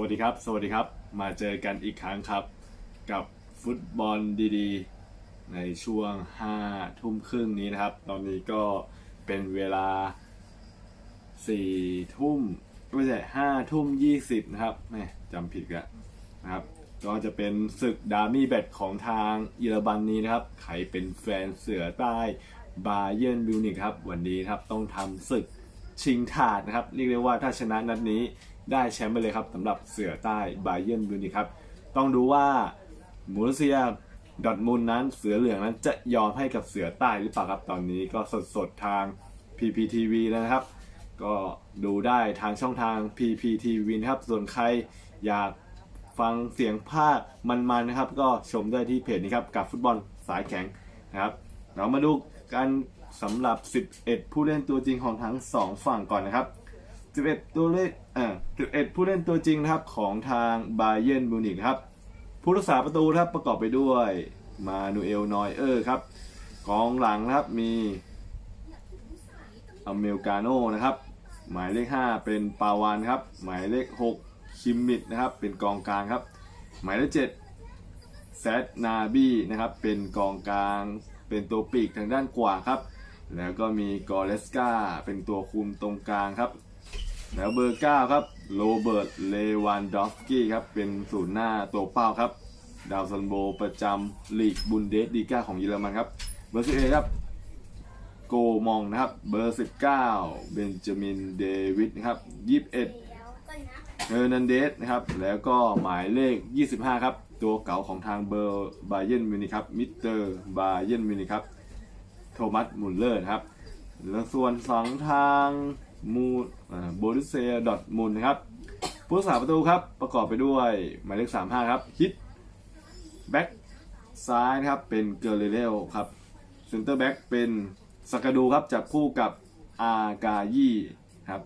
สวัสดีครับ สวัสดีครับ มาเจอกันอีกครั้งครับ กับฟุตบอลดีๆ ในช่วง5ทุ่มครึ่งนี้นะครับ ตอนนี้ก็เป็นเวลา4ทุ่มไม่ใช่5ทุ่ม20นะครับแม่จำผิดกันะครับ ก็จะเป็นศึกดาร์มี่แบทของทางเยอรมันนี้นะครับ ใครเป็นแฟนเสือใต้บาเยิร์นบิวนิกครับ วันนี้ครับต้องทำศึกชิงถาดนะครับ เรียกได้ว่าถ้าชนะนัดนี้ ได้แชมป์ไปเลยครับสำหรับเสือใต้ไบเยนบิวนิกครับ ต้องดูว่ามูรเซียดอทมุนด์นั้นเสือเหลืองนั้นจะยอมให้กับเสือใต้หรือเปล่าครับตอนนี้ก็สดๆทาง PPTV แล้วนะครับ ก็ดูได้ทางช่องทาง PPTV นะครับ ส่วนใครอยากฟังเสียงภาคมันๆนะครับ ก็ชมได้ที่เพจนี้ครับ กับฟุตบอลสายแข็งนะครับ เรามาดูกันสำหรับ 11 ผู้เล่นตัวจริงของทั้ง 2 ฝั่งก่อนนะครับ 11 ตัวเล่นอ่า11 ผู้เล่นตัวจริงนะครับของทางบาเยนมิวนิกครับ ผู้รักษาประตูครับประกอบไปด้วยมานูเอลนอยเออร์ครับกองหลังนะครับมีอเมลกาโนนะครับ หมายเลข 5 เป็นปาวานครับ หมายเลข 6 คิมมิดนะครับ เป็นกองกลางครับ หมายเลข7แซดนาบีนะครับ เป็นกองกลาง เป็นตัวปีกทางด้านขวาครับ แล้วก็มีกอเลสกาเป็นตัวคุมตรงกลางครับ แล้วเบอร์ 9 ครับโรเบิร์ตเลวันดอฟสกี้ครับ เป็นศูนย์หน้าตัวเป้าครับ ดาวซันโบประจำลีกบุนเดสลีกาของเยอรมันครับ เบอร์11ครับ โกมองนะครับ เบอร์ 19 เบนจามินเดวิดนะครับ 21เฮอร์นันเดสนะครับ แล้วก็หมายเลข 25 ครับ ตัวเก่าของทางเบอร์บาเยนมินิครับ มิสเตอร์บาเยนมินิครับ โทมัสมุลเลอร์ครับ แล้วส่วนสองทาง มูโบรุเซียดอทมุนนะครับผู้รักษาประตูครับประกอบไปด้วยหมายเลข 35 ครับ ฮิตแบ็กซ้ายนะครับเป็นเกอร์เรเลโอครับเซนเตอร์แบ็กเป็นสกาดูครับจับคู่กับอากายี่ครับ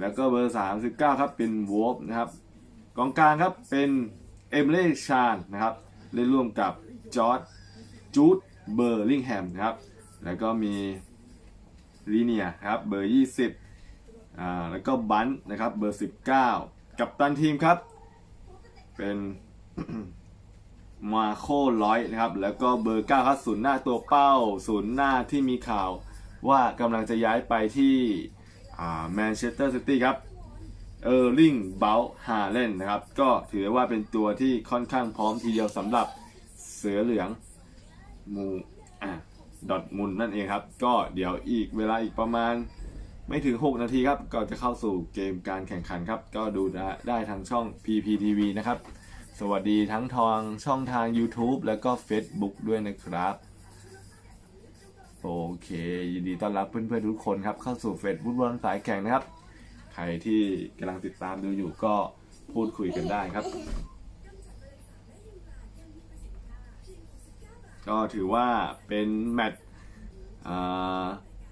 แล้วก็เบอร์ 39 ครับเป็นวอฟนะครับกองกลางครับเป็นเอมเล่ชานนะครับเล่นร่วมกับจอร์ดจูดเบอร์ลิงแฮมนะครับแล้วก็มีลีเนียครับเบอร์ 20 อ่าแล้วก็บันนะครับเบอร์ 19 กับตันทีมครับ เป็นมาโคร้อยนะครับ แล้วก็เบอร์ 9 ครับศูนย์หน้าตัวเป้าศูนย์หน้าที่มีข่าวว่ากำลังจะย้ายไปที่แมนเชสเตอร์ซิตี้ครับเออร์ลิงเบลฮาเลนนะครับ ก็ถือว่าเป็นตัวที่ค่อนข้างพร้อมทีเดียวสำหรับเสือเหลืองมูอะดอทมุนนั่นเองครับ ก็เดี๋ยวอีกเวลาอีกประมาณ ไม่ถึง 6 นาทีครับก็จะเข้าสู่เกมการแข่งขันครับ ก็ดูได้ไดทางช่อง PPTV นะครับ สวัสดีทั้งทางช่องทาง YouTube แล้วก็ Facebook ด้วยนะครับ โอเค ยินดีต้อนรับเพื่อนๆทุกคนครับ เข้าสู่เฟซบุ๊กบอลสายแข่งนะครับ ใครที่กำลังติดตามดูอยู่ก็พูดคุยกันได้ครับ ก็ถือว่าเป็นแมตช์อ่า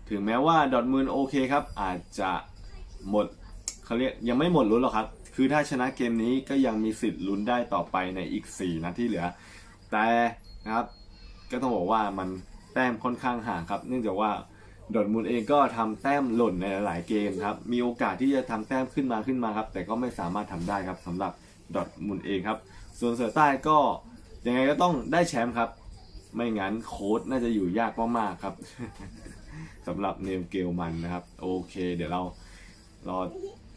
ถึงแม้ว่าดอทมืนโอเคครับ อาจจะหมดเขาเรียกยังไม่หมดลุ้นหรอกครับ คือถ้าชนะเกมนี้ก็ยังมีสิทธิ์ลุ้นได้ต่อไปในอีก 4นัดที่เหลือ แต่นะครับ ก็ต้องบอกว่ามันแต้มค่อนข้างห่างครับ เนื่องจากว่าดอทมูลเองก็ทำแต้มหล่นในหลายเกมครับ มีโอกาสที่จะทำแต้มขึ้นมาขึ้นมาครับ แต่ก็ไม่สามารถทำได้ครับสำหรับดอทมูลเองครับ ส่วนเสือใต้ก็ยังไงก็ต้องได้แชมป์ครับ ไม่งั้นโค้ดน่าจะอยู่ยากมากๆครับ สำหรับเนมเกลมันนะครับ โอเค เดี๋ยวเรารอ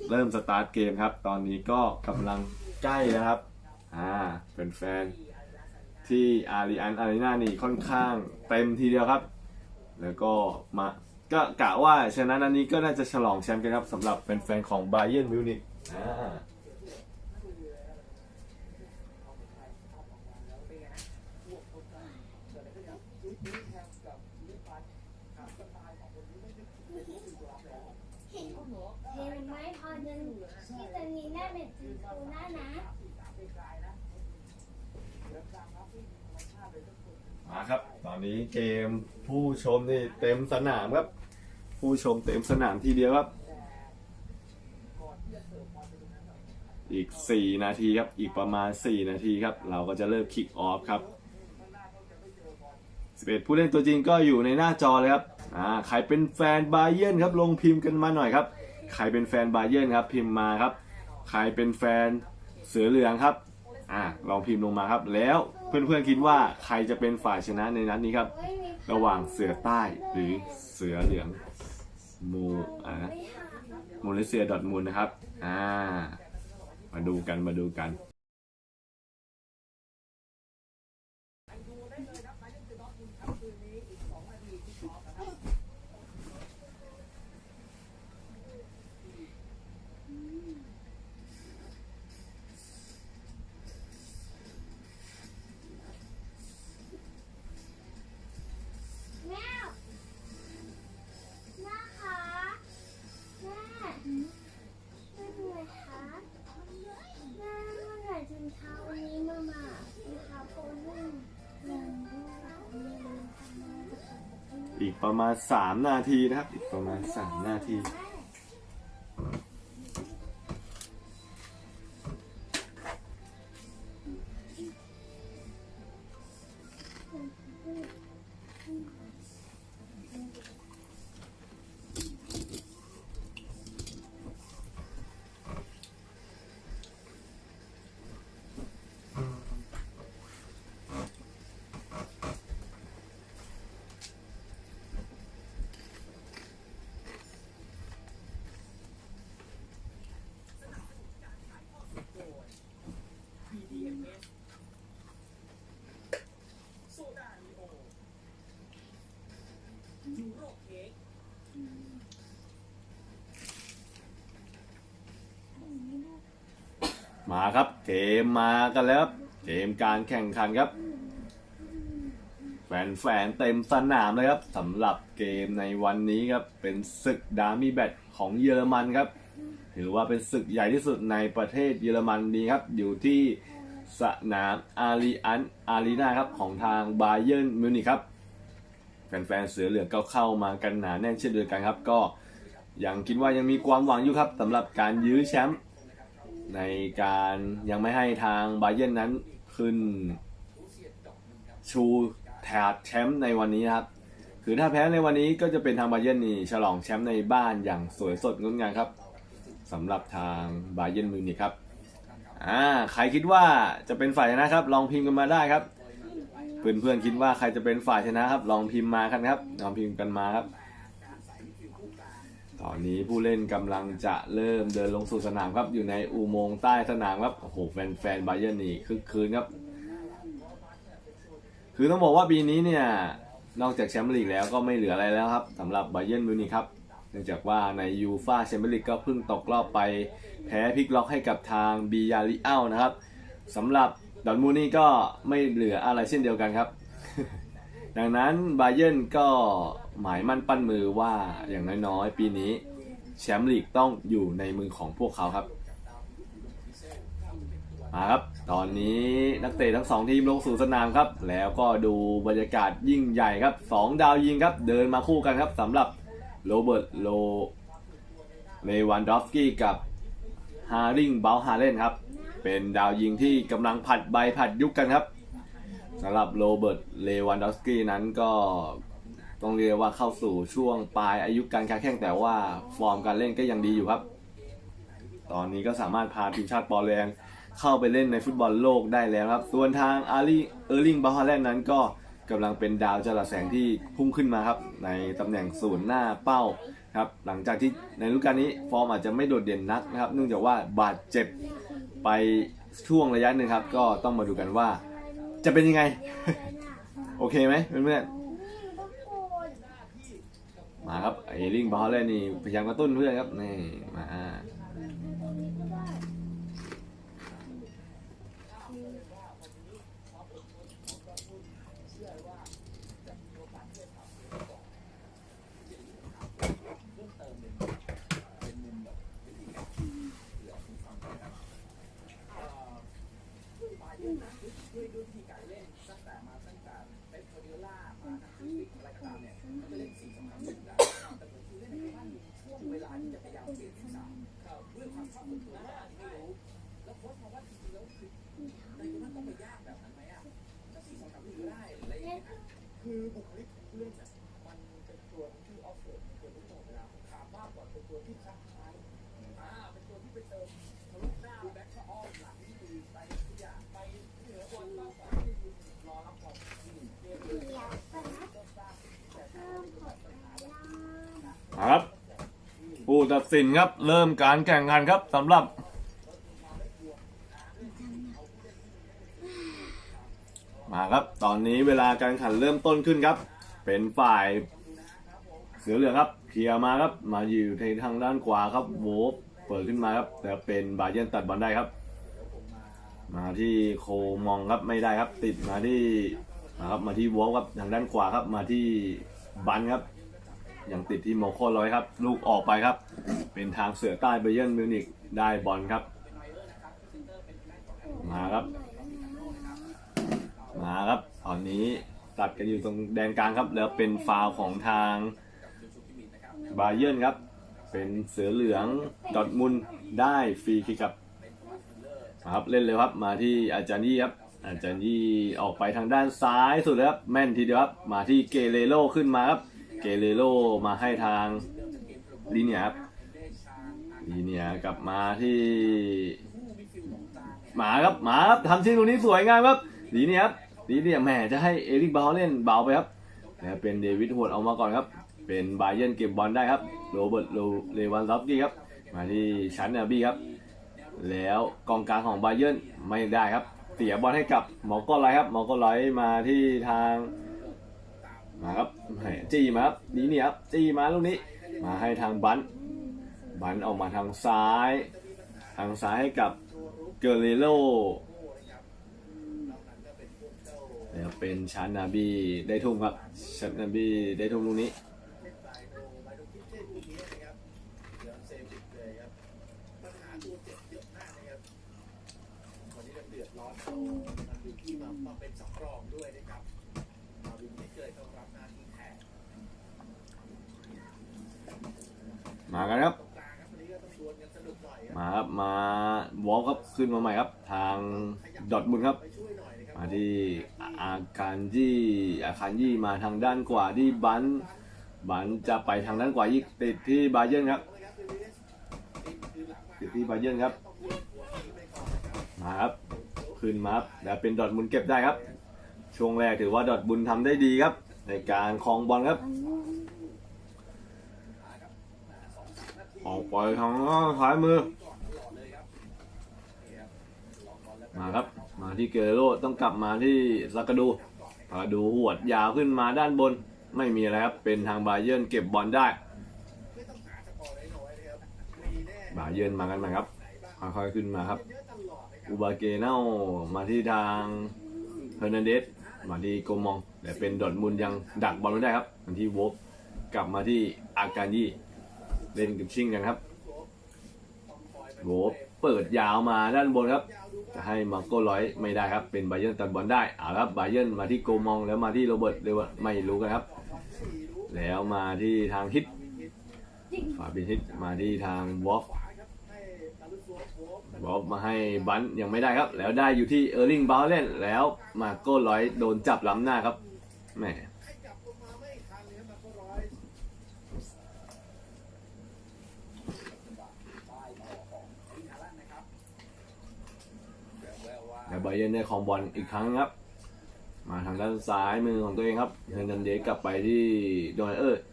เริ่มสตาร์ทเกมครับ ตอนนี้ก็กำลังใกล้นะครับ อ่าเป็นแฟนที่อารีอันอารีนานี่ค่อนข้างเต็มทีเดียวครับ แล้วก็มาก็กะว่าชนะนันนี้ก็น่าจะฉลองแชมป์กันครับสำหรับแฟนๆของไบเยิร์นมิวนิกอ่า เห็นไหมพอจะที่จะมีหน้าเป็นจีซูหน้านะ มาครับ ตอ นี้เกมผู้ชมนี่เต็มสนามครับ ผู้ชมเต็มสนามทีเดียวครับ อีก 4 นาทีครับ อีกประมาณ 4 นาทีครับ เราก็จะเริ่มคิกออฟครับ11ผู้เล่นตัวจริงก็อยู่ในหน้าจอเลยครับอ่าใครเป็นแฟนบาเยินครับลงพิมพ์กันมาหน่อยครับ ใครเป็นแฟนบาเยินครับพิมพ์มาครับ ใครเป็นแฟนเสือเหลืองครับ อ่าลองพิมพ์ลงมาครับ แล้วเพื่อนๆคิดว่าใครจะเป็นฝ่ายชนะในนัดนี้ครับ ระหว่างเสือใต้หรือเสือเหลืองมูอ่าไม่หามูริเซียดอทมูลนะครับ อ่า มาดูกันมาดูกัน ไหร่ถึงเช้าวันนี้มามานะคะโพนึ่งยังด้วยอีกประมาณสามนาทีนะครับ อีกประมาณสามนาที มาครับ เกมมากันแล้วเกมการแข่งขันครับ แฟนๆเต็มสนามเลยครับสำหรับเกมในวันนี้ครับ เป็นศึกดาร์มี่แบทของเยอรมันครับ ถือว่าเป็นศึกใหญ่ที่สุดในประเทศเยอรมันนี้ครับ อยู่ที่สนามอารีอันอารีนาครับของทางบาเยิร์นมิวนิกครับแฟนๆเสือเหลืองก็เข้ามากันหนาแน่นเช่นเดียวกันครับ ก็ยังคิดว่ายังมีความหวังอยู่ครับสำหรับการยื้อแชมป์ ในการยังไม่ให้ทางบาเยิร์นนั้นขึ้นชูแถดแชมป์ในวันนี้ครับ คือถ้าแพ้ในวันนี้ก็จะเป็นทางบาเยนนี่ฉลองแชมป์ในบ้านอย่างสวยสดงดงามครับสำหรับทางบาเยนมิวนิกครับอ่าใครคิดว่าจะเป็นฝ่ายชนะครับ ลองพิมพ์กันมาได้ครับ เพื่อนๆคิดว่าใครจะเป็นฝ่ายชนะครับ ลองพิมพ์มากันครับ ลองพิมพ์กันมาครับ ตอนนี้ผู้เล่นกำลังจะเริ่มเดินลงสู่สนามครับ อยู่ในอุโมงค์ใต้สนามครับ โอ้โห แฟนๆบาเยิร์นนี่คึกคืนครับ คือต้องบอกว่าปีนี้เนี่ย นอกจากแชมเปี้ยนลีกแล้วก็ไม่เหลืออะไรแล้วครับสำหรับบาเยิร์นมิวนิครับ เนื่องจากว่าในยูฟาแชมเปี้ยนลีกก็เพิ่งตกรอบไป แพ้พลิกล็อกให้กับทางบียาริอัลนะครับสำหรับดอร์ทมูนี่ก็ไม่เหลืออะไรเช่นเดียวกันครับ ดังนั้นบาเยิร์นก็ หมายมั่นปั้นมือว่าอย่างน้อยๆ ปีนี้แชมป์ลีกต้องอยู่ในมือของพวกเขาครับมาครับ ตอนนี้นักเตะทั้งสองทีมลงสู่สนามครับ แล้วก็ดูบรรยากาศยิ่งใหญ่ครับสองดาวยิงครับ เดินมาคู่กันครับสำหรับโรเบิร์ตโลเลวันดอฟสกี้กับฮาริงเบลฮาเลนครับ เป็นดาวยิงที่กำลังผัดใบผัดยุคกันครับสำหรับโรเบิร์ตเลวันดอฟสกี้นั้นก็ ต้องเรียกว่าเข้าสู่ช่วงปลายอายุการค้าแข่งแต่ว่าฟอร์มการเล่นก็ยังดีอยู่ครับ ตอนนี้ก็สามารถพาทีมชาติปอร์แลนด์เข้าไปเล่นในฟุตบอลโลกได้แล้วครับ ส่วนทางอารีเออร์ลิงบาฮาแลนด์นั้นก็กำลังเป็นดาวจรัสแสงที่พุ่งขึ้นมาครับ ในตำแหน่งศูนย์หน้าเป้าครับ หลังจากที่ในฤดูกาลนี้ฟอร์มอาจจะไม่โดดเด่นนักนะครับ เนื่องจากว่าบาดเจ็บไปช่วงระยะหนึ่งครับ ก็ต้องมาดูกันว่า จะเป็นยังไง โอเคไหมเพื่อนๆ มาครับเอลิงบาฮาแลนนี่พยายามกระตุ้นเพื่อนครับนี่มา คือบุคลิกผู้เล่นน่ะมันเป็นตัวที่ออฟโรดเป็นตัวที่ตลอดเวลาถามมากกว่าเป็นตัวที่ชักช้าอ่าเป็นตัวที่ไปเติมทะลุ ครับ ผู้ ตัดสินครับ เริ่มการแข่งขันครับสำหรับมาครับ ตอนนี้เวลาการแข่งขันเริ่มต้นขึ้นครับ เป็นฝ่ายเสือเหลืองครับเคลียร์มาครับ มาอยู่ในทางด้านขวาครับโวฟเปิดขึ้นมาครับ แต่เป็นบาเยร์นตัดบอลได้ครับ มาที่โคมองครับไม่ได้ครับ ติดมาที่มาครับมาที่วอลครับทางด้านขวาครับ มาที่บันครับ ยังติดที่โมโคร้อยครับ ลูกออกไปครับ เป็นทางเสือใต้เบเยร์นมิวนิกได้บอลครับ มาครับ มาครับตอนนี้ตัดกันอยู่ตรงแดนกลางครับ แล้วเป็นฟาวของทางบาเยร์นครับ เป็นเสือเหลืองดอทมุนได้ฟรีคิกครับมาครับเล่นเลยครับมาที่อาจารย์ยี่ครับอาจารย์ยี่ออกไปทางด้านซ้ายสุดเลยครับแม่นทีเดียวครับมาที่เกเรโลขึ้นมาครับ เกเรโลมาให้ทางลีเนียครับลีเนียกลับมาที่ หมาครับหมาครับทำชิ้นตรงนี้สวยงามครับลีเนียครับลีเนียแหมจะให้เอริกบาลเล่นเบาไปครับแล้วเป็นเดวิดโฮดเอามาก่อนครับ เป็นบาเยนเก็บบอลได้ครับโรเบิร์ตโลเลวันดอฟกี้ครับ มาที่ชันนาบี้ครับ แล้วกองกลางของบาเยนไม่ได้ครับ เสียบอลให้กับหมอก็ไลครับหมอก็ไลมาที่ทาง มาครับจี้มาครับนี่นี่ครับจี้มาลูกนี้ มาให้ทางบันบันออกมาทางซ้าย ทางซ้ายให้กับเกเรโลแล้วเป็นชันนาบีได้ทุ่มครับชันนาบีได้ทุ่มลูกนี้ มากันครับ มาครับ มาวอลครับขึ้นมาใหม่ครับ ทางดอทมุนครับ มาที่อาคารยี่อาคารยี่มาทางด้านขวาที่บันบันจะไปทางด้านขวายี่ติดที่บาเยนครับติดที่บาเยนครับ มาครับขึ้นมาครับแล้วเป็นดอทมุนเก็บได้ครับ ช่วงแรกถือว่าดอทบุญทำได้ดีครับ ในการคลองบอลครับ ออกไปทางซ้ายมือ มาครับ มาที่เกเรโรต้องกลับมาที่ซากาดูซากาดูหวดยาวขึ้นมาด้านบน ไม่มีอะไรครับ เป็นทางบาเยิร์นเก็บบอลได้ บาเยิร์นมากันใหม่ครับ ค่อยๆขึ้นมาครับ อูบาเกเน่ามาที่ทางเฮอร์นันเดส มาที่โกมอง แต่เป็นดอทมุนยังดักบอลไม่ได้ครับ ที่วฟกลับมาที่อาการยี่ เล่นกับชิงกันครับโหเปิดยาวมาด้านบนครับ จะให้มาโก้ร้อยไม่ได้ครับ เป็นไบเยร์นตัดบอลได้เอาละครับไบเยนมาที่โกมองแล้วมาที่โรเบิร์ตเรียกว่าไม่รู้กันครับ แล้วมาที่ทางฮิตฝาบินฮิตมาที่ทางวอฟวอฟมาให้บันยังไม่ได้ครับ แล้วได้อยู่ที่เออร์ลิงบาเลนแล้วมาโก้ร้อยโดนจับล้ำหน้าครับแหม แล้วไบเยนได้คองบอลอีกครั้งครับ มาทางด้านซ้ายมือของตัวเองครับเฮนดันเดสกลับไปที่โดนเออร์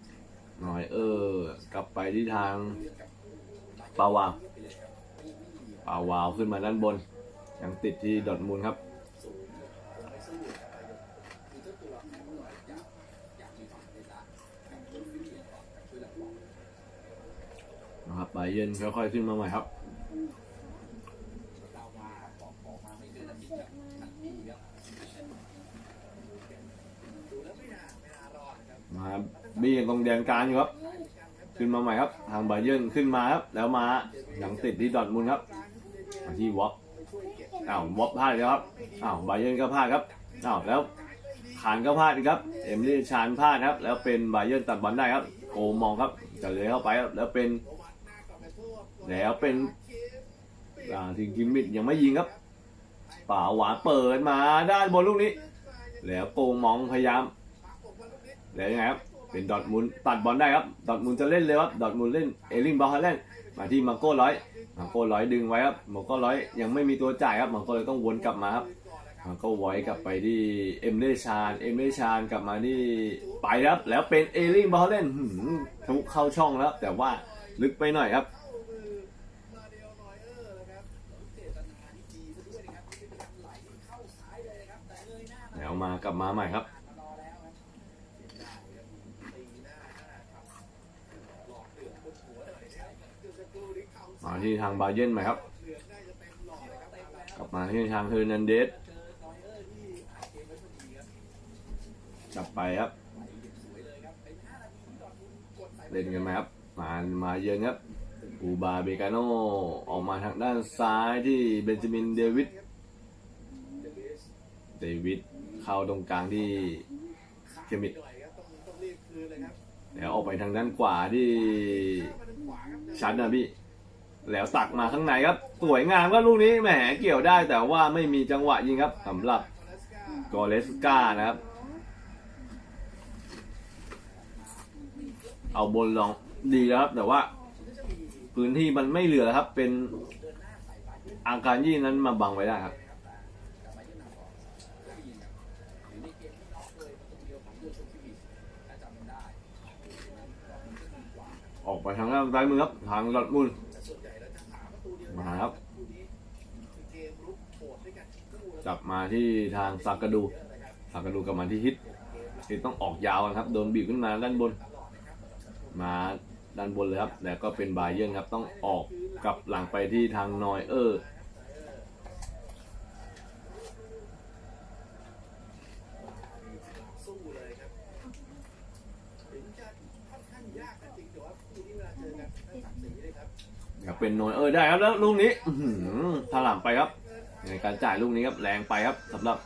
หน่อยเออร์กลับไปที่ทางปาวาวปาวาวขึ้นมาด้านบน ยังติดที่ดอทมูลครับนะครับไบเยนค่อยๆขึ้นมาใหม่ครับ มาบี้กันตรงแดนกลางอยู่ครับ ขึ้นมาใหม่ครับ ทางไบเยร์นขึ้นมาครับ แล้วมายังติดที่ดอทมุนครับมาที่วอปอ้าววอปพลาดแล้วครับอ้าวไบเยร์นก็พลาดครับอ้าวแล้วขานก็พลาดครับ เอมลี่ชานพลาดครับ แล้วเป็นไบเยร์นตัดบอลได้ครับ โกมองครับจะเลยเข้าไปครับ แล้วเป็น แล้วเป็นอ่าทีมกิมมิดยังไม่ยิงครับป่าหวานเปิดมาด้านบนลูกนี้ แล้วโกมองพยายาม แล้วยังไงครับ เป็นดอทมุนด์ตัดบอลได้ครับ ดอทมุนด์จะเล่นเลยครับ ดอทมุนด์เล่นเอลิงบอลเล่นมาที่มาโก้ร้อย มาโก้ร้อยดึงไว้ครับ มาโก้ร้อยยังไม่มีตัวจ่ายครับ มาโก้เลยต้องวนกลับมาครับมันก็ไว้กลับไปที่เอ็มเดชานเอ็มเดชานกลับมาที่ไปครับ แล้วเป็นเอลิงบอลเลนหืมทะลุเข้าช่องแล้ว แต่ว่าลึกไปหน่อยครับแล้วมากลับมาใหม่ครับาที่ทางบาเยนไหมครับ กลับมาที่ทางเฮอร์นันเดสจับไปครับ เล่นกันไหมครับ มามาเยือนครับอูบาเบกาโนออกมาทางด้านซ้ายที่เบนจามินเดวิดเดวิดเข้าตรงกลางที่เคมิดี๋ยวออกไปทางด้านขวาที่ชันนะพี่ แล้วตักมาข้างในครับ สวยงามครับลูกนี้แหมเกี่ยวได้แต่ว่าไม่มีจังหวะยิงครับสำหรับกอเลสกากอเลสกานะครับ เอาบนลองดีแล้วครับ แต่ว่า พื้นที่มันไม่เหลือครับ เป็นอาการยี่นั้นมาบังไว้ได้ครับออกไปทางด้านซ้ายมือครับ ทางดอดมุน นะครับกมรุกโหดด้วยกันคู่จับมาที่ทางซากาดูซากาดูกลับมาที่ฮิตฮิตต้องออกยาวนะครับ โดนบีบขึ้นมาด้านบน มาด้านบนเลยครับ แล้วก็เป็นบายเยิร์นครับ ต้องออกกลับหลังไปที่ทางนอยเออร์ สู้เลยครับถึงจะค่อนข้างยากก็จริงแต่ว่าคู่นี้เวลาเจอกันได้ศักดิ์ศรีเลยครับ ครับ เป็นนอยเออได้ครับแล้วลูกนี้อื้อหือถล่ำไปครับ ในการจ่ายลูกนี้ครับแรงไปครับสำหรับ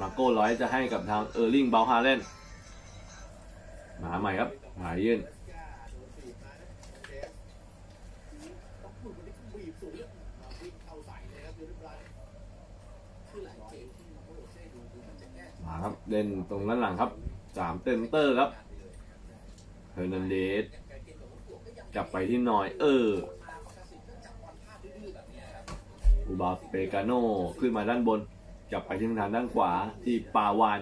มาโก้ร้อยจะให้กับทางเออร์ลิงเบลฮาเลนมาใหม่ครับบายิร์นกล้าโดนบีบมานะเดฟต้องพูดวันนี้บีบสูงมาวิ่งเข้าใส่เลยครับยูริบรายคือหลายเกมที่มาโคโรเซ่ดูดูมันมาครับเล่นตรงด้านหลังครับสามเต็มเตอร์ครับเฮอร์นันเดสกลับไปที่นอย เออ อูบาเปกาโนขึ้นมาด้านบนกลับไปที่ทางด้านขวาที่ปาวาน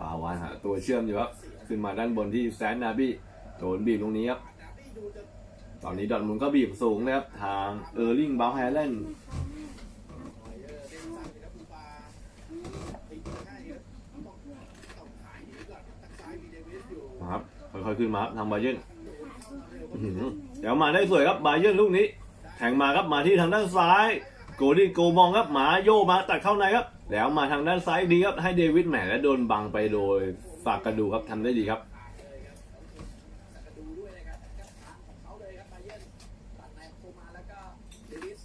ปาวานหาตัวเชื่อมอยู่ครับ ขึ้นมาด้านบนที่แซนนาบี้โดนบีบตรงนี้ครับ ตอนนี้ดอร์ทมุนก็บีบสูงนะครับ ทางเออร์ลิงบาลแฮเลนครับค่อยๆขึ้นมาทางบาเยนเดี๋ยวมาได้สวยครับบาเยนลูกนี้แทงมาครับมาที่ทางด้านซ้าย โกดินโกมองครับหมาโยมาตัดเข้าในครับ แล้วมาทางด้านซ้ายดีครับให้เดวิดแหมและโดนบังไปโดยฝากกระดูครับทำได้ดีครับดูด้วยนะครับกับทางของเขาเลยครับบาเยิร์นตัดในโคมาแล้วก็เดวิส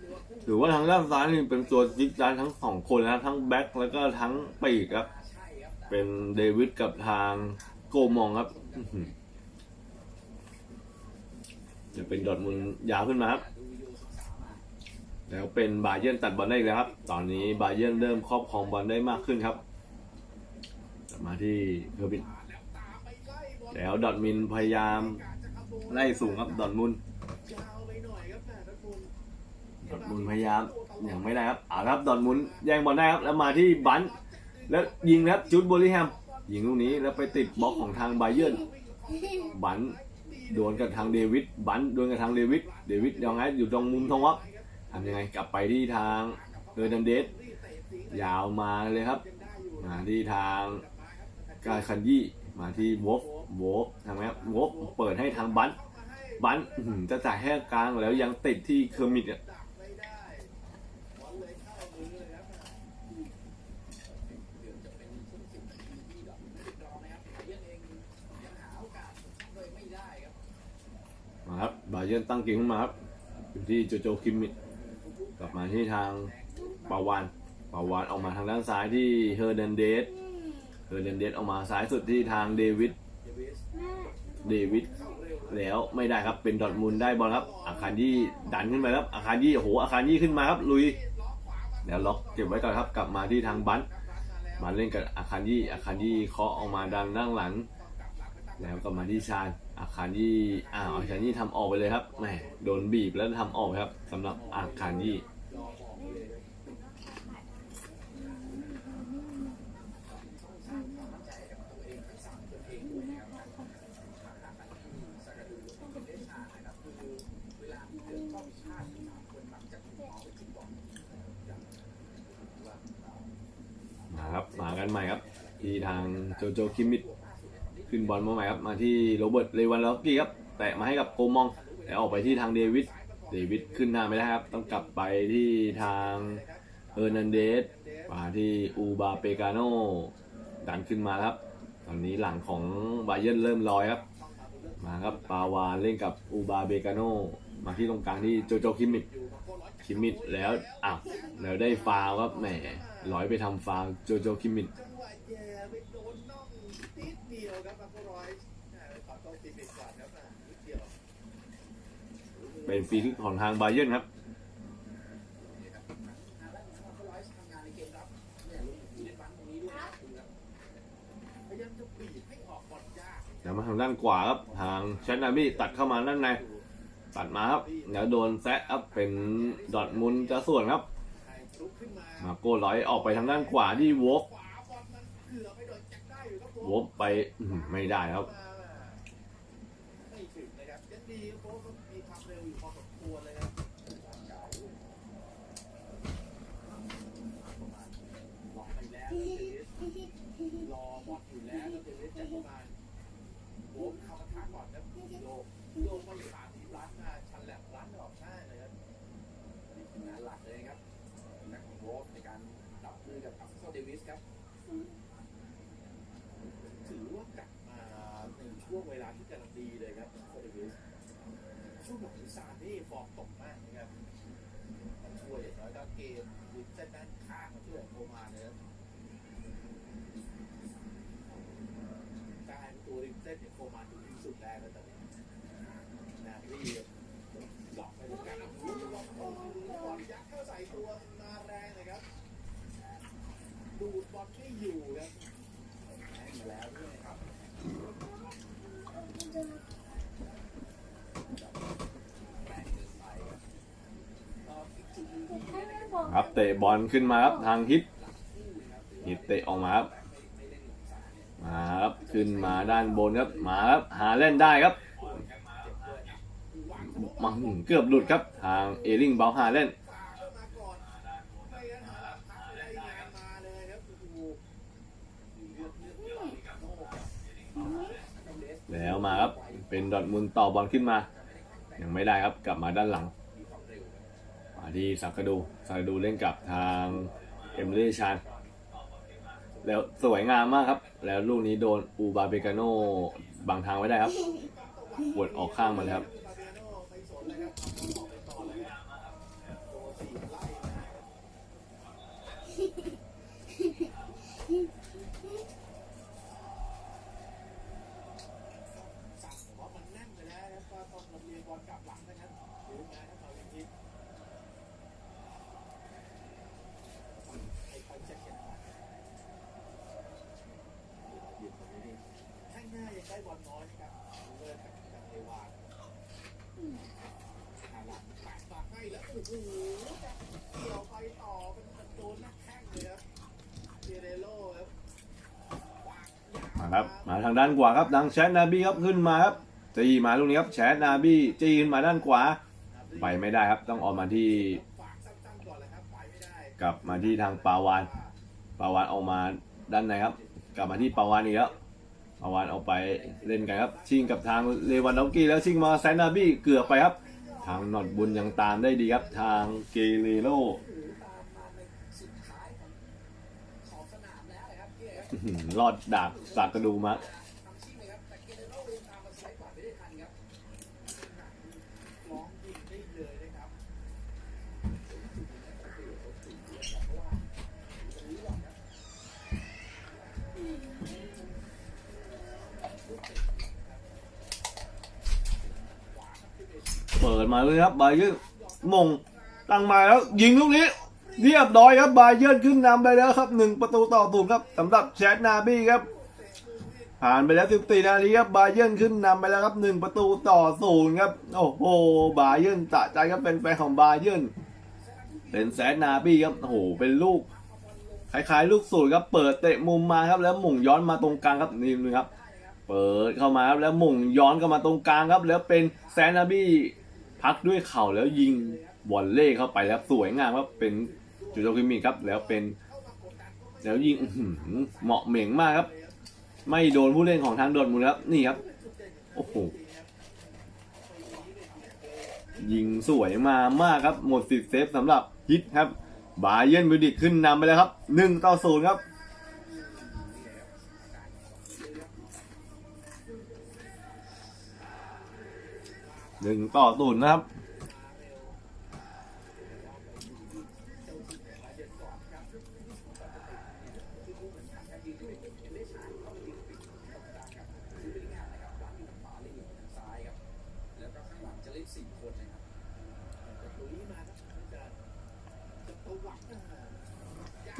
ลิเวอร์พูลถือว่าทางด้านซ้ายนี่เป็นตัวจิกจานทั้งสองคนนะทั้งแบ็คแล้วก็ทั้งปีกครับ เป็นเดวิดกับทางโกมองครับจะเป็นดอดมุนยาวขึ้นมาครับ ดูวิดีโอศึกษามา แล้วเป็นบาเยิร์นตัดบอลได้อีกแล้วครับ ตอนนี้บาเยิร์นเริ่มครอบครองบอลได้มากขึ้นครับ มาที่เฮอร์บิทแล้วตามไปไล่บอลแล้วดอทมินพยายามไล่สูงครับดอทมุนดอยครับแต่นักบุญดมุนพยายามยังไม่ได้ครับอาครับดอทมุนแย่งบอลได้ครับแล้วมาที่บันแล้วยิงครับจุดบลิแฮมยิงลูกนี้แล้วไปติดบล็อกของทางบาเยิร์นบันโดนกับทางเดวิดบันโดนกับทางเดวิดเดวิดยังไงอยู่ตรงมุมทองวับ ทำยังไงกลับไปที่ทางเดอร์นันเดสยาวมาเลยครับ มาที่ทางกาคันยี่มาที่วอฟวอฟทำไงครับวอฟเปิดให้ทางบันบันอื้อหือจะจ่ายให้กลางแล้วยังติดที่เคอร์มิดอะดักไม่ได้บอลเลยเข้าครับเดี๋ยวจะเป็นช่วงสิบนาทีที่ดเยิร์นเองยังหาโอกาสเลยไม่ได้ครับมาครับบาเยนตั้งเกมขึ้นมาครับอยู่ที่โจโจคิมมิด กลับมาที่ทางปาวานปาวานออกมาทางด้านซ้ายที่เฮอร์นันเดสเฮอร์นันเดสออกมาซ้ายสุดที่ทางเดวิดเดวิดแล้วไม่ได้ครับเป็นดอทมุนด์ได้บอลครับ อาคารยี่ดันขึ้นไปครับ อาคารยี่โอ้โหอาคารยี่ขึ้นมาครับลุย แล้วล็อกเก็บไว้ก่อนครับ กลับมาที่ทางบันมาเล่นกับอาคารยี่อาคารยี่เคาะออกมาดันด้านหลัง แล้วก็มาที่ชาญอาคารยี่อ้าวอาคารยี่ทำออกไปเลยครับแหมโดนบีบแล้วทำออกครับสำหรับอาคารยี่ กันใหม่ครับ ที่ทางโจโจคิมมิดขึ้นบอลมาใหม่ครับ มาที่โรเบิร์ตเลวันลอฟสกี้ครับแตะมาให้กับโกมองแต่ออกไปที่ทางเดวิดเดวิดขึ้นหน้าไม่ได้ครับ ต้องกลับไปที่ทางเฮอร์นันเดสมาที่อูบาเปกาโนดันขึ้นมาครับ ตอนนี้หลังของบาเยร์นเริ่มลอยครับ มาครับปาวานเล่นกับอูบาเบกาโนมาที่ตรงกลางที่โจโจคิมมิดคิมมิดแล้วอ้าวแล้วได้ฟาวครับแหม ลอยไปทำฟาวโจโจคิมมิดจังหวะแย่ไปโดนน่องนิดเดียวครับมาโครอยส์อ่าไปขอต้องติดเบ็ดก่อนครับนิดเดียวเป็นฟรีคิกของทางบาเยนครับพยายามจะบีบให้ออกบอลยากแล้วมาทางด้านขวาครับ ทางชันนาบี้ตัดเข้ามาด้านในตัดมาครับ แล้วโดนแซะครับเป็นดอทมุนจะส่วนครับ มาโก้ร้อยออกไปทางด้านขวาที่วกวกไปไม่ได้ครับ ไม่ถึงนะครับยังดีครับโค้ชก็มีความเร็วอยู่พอสมควรเลยครับเก่าล็อกไปแล้วครับเดวิสรอบอลอยู่แล้วครับเดวิสจากประมาณโว้เข้ามาทักก่อนครับโยกโยกไปสามทีรันมาชันแหลมรันออกได้เลยครับนี่คืองานหลักเลยครับนักของโว้ในการดับมือกับอัฟเซลเดวิสครับ ถือว่ากลับมาในช่วงเวลาที่กำลังดีเลยครับโคเดวิสช่วงหลังซานี่ฟอร์มตกมากนะครับมันช่วยอย่างน้อยก็เกมริมเส้นด้านข้างมาช่วยโคมาเลยครับกลายเป็นตัวริมเส้นเนี่ยโคมา ดูที่สุดแล้วนะตอนนี้นารีหลอกไปหมือนกันบอลบอลยัดเข้าใส่ตัวมาแรงเลยครับดูดบอลไม่อยู่ครับมาแล้วด้วยครับแรงเกินไปครับครับเตะบอลขึ้นมาครับทางฮิตฮิตเตะออกมาครับมาครับ ขึ้นมาด้านบนครับมาครับหาเล่นได้ครับมาหืมเกือบหลุดครับ ทางเอลิงเบลฮาเล่นฝาเข้ามาก่อนไม่งั้นหาหลักพักไม่ได้งานมาเลยครับอ้โหเลือดเลือดเลือดกับโน่ครับแล้วมาครับ เป็นดอทมุนต่อบอลขึ้นมา ยังไม่ได้ครับกลับมาด้านหลัง มามเร็วครับมาที่สักกระดูสักกระดูเล่นกับทางเอมิลี่ชาน แล้วสวยงามมากครับ แล้วลูกนี้โดนอูบาเบกาโนบังทางไว้ได้ครับปวดออกข้างมาแล้วครับ ฟาเบียโน่ไม่สนเลยครับออกไปต่อเลยครับโดนสี่ไล่นะครับสั่งผมว่ามันแน่นไปแล้วครับก็ต้องลำเลียงบอลกลับหลังนะครับหรือไงครับเราอย่างนี้ให้เขาเช็คกันนะครับยืนตรงนี้นี่ข้างหน้ายังได้บอลน้อยนะครับเลิกกับกับเอวานหาหลังแปะปากให้แล้วโอ้โหจะเกี่ยวไปต่อเป็นมันโดนหนักแข้งเลยครับเจเรโร่ครับปากยาว มาครับมางด้านขวาครับดังแชทนาบี้ครับขึ้นมาครับจีมาลูกนี้ครับแชทนาบี้จีขึ้นมาด้านขวา ไปไม่ได้ครับต้องออกมาที่ กลับมาที่ทางปาวานปาวานออกมาด้านในครับ กลับมาที่ปาวานอีกแล้วปาวานออกไปเล่นกันครับ ชิงกับทางเลวันดอฟกี้แล้วชิงมาแซนนาบี้เกือบไปครับ ทางนอตบุญยังตามได้ดีครับ ทางเกเรโลหรือตามมาในสุดท้ายของขอบสนามแล้วนะครับเนี่ยครับอื้อหือรอดดาบสากกระดูมา ปิดมาเลยครับบาเยอร์มงตั้งมาแล้ว ยิงลูกนี้ เรียบร้อยครับบาเยอร์ขึ้นนำไปแล้วครับหนึ่งประตูต่อศูนย์ครับสำหรับแชทนาบี้ครับ ผ่านไปแล้ว 14 นาทีครับบาเยิร์ขึ้นนำไปแล้วครับ1ประตูต่อศูนย์ครับ โอ้โหบาเยิร์นสะใจครับเป็นแฟนของบาเยิร์เป็นแซดนาบี้ครับโอ้โหเป็นลูกคล้ายๆ ลูกสูตรครับเปิดเตะมุมมาครับแล้วหม่งย้อนมาตรงกลางครับนี่นึงครับ เปิดเข้ามาครับแล้วหม่งย้อนเข้ามาตรงกลางครับ แล้วเป็นแซดนาบี้ พักด้วยเข่าแล้วยิงบอลเล่เข้าไปแล้วสวยงามครับเป็นจูโจคิมิครับ แล้วเป็นแล้วยิงเหมาะเหม่งมากครับ ไม่โดนผู้เล่นของทางดอร์ทมุนด์ครับนี่ครับโอ้โหยิงสวยมามากครับ หมดสิทธิ์เซฟสำหรับฮิตครับ บาเยนมิวนิกขึ้นนำไปแล้วครับหนึ่งต่อศูนย์ครับ หนึ่งต่อศูนย์นะครับ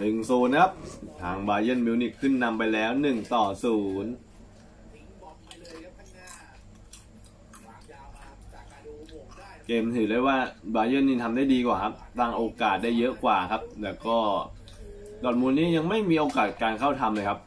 หนึ่งศูนย์นะครับ ทางบาเย r n นมิวนิกขึ้นนำไปแล้วหนึ่งต่อศูนย์ ทิ้งบอลไปเลยครับข้างหน้าวางยาวมาจากการดูโมงได้ เกมถือได้ว่าบาเยอร์นี่ทำได้ดีกว่าครับตั้งโอกาสได้เยอะกว่าครับ แล้วก็ดอทมุนนี่ยังไม่มีโอกาสการเข้าทำเลยครับ